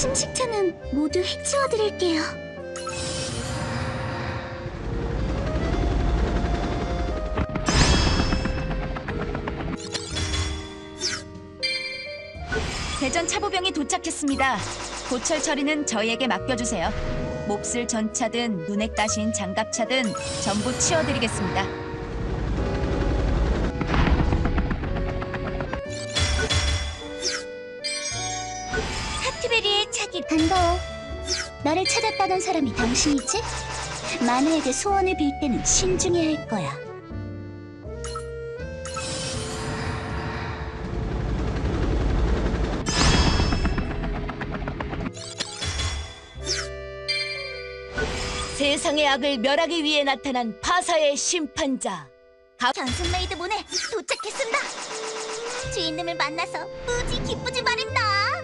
침식체는 모두 해치워드릴게요. 대전 차보병이 도착했습니다. 고철 처리는 저희에게 맡겨주세요. 몹쓸 전차든 눈에 까신 장갑차든 전부 치워드리겠습니다. 차기 반가워. 나를 찾았다던 사람이 당신이지? 만화에게 소원을 빌 때는 신중해야 할 거야. 세상의 악을 멸하기 위해 나타난 파사의 심판자. 견순메이드 문에 도착했습니다. 주인님을 만나서 무지 기쁘지 말입니다.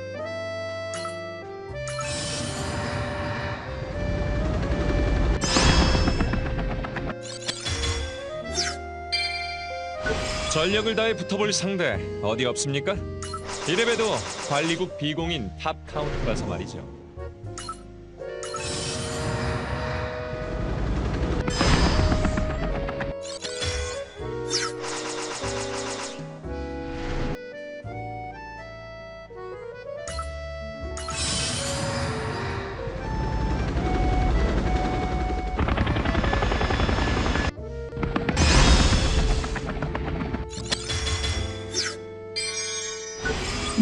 전력을 다해 붙어볼 상대 어디 없습니까? 이래봬도 관리국 비공인 탑 카운트라서 말이죠.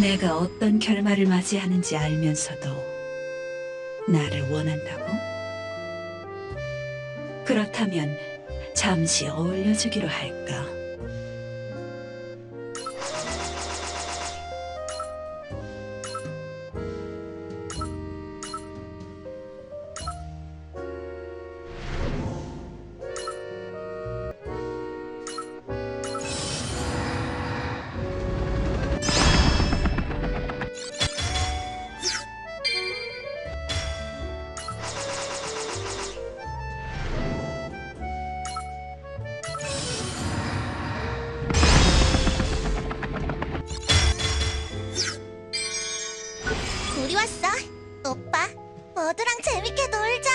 내가 어떤 결말을 맞이하는지 알면서도 나를 원한다고? 그렇다면 잠시 어울려주기로 할까? 오빠, 모두랑 재밌게 놀자.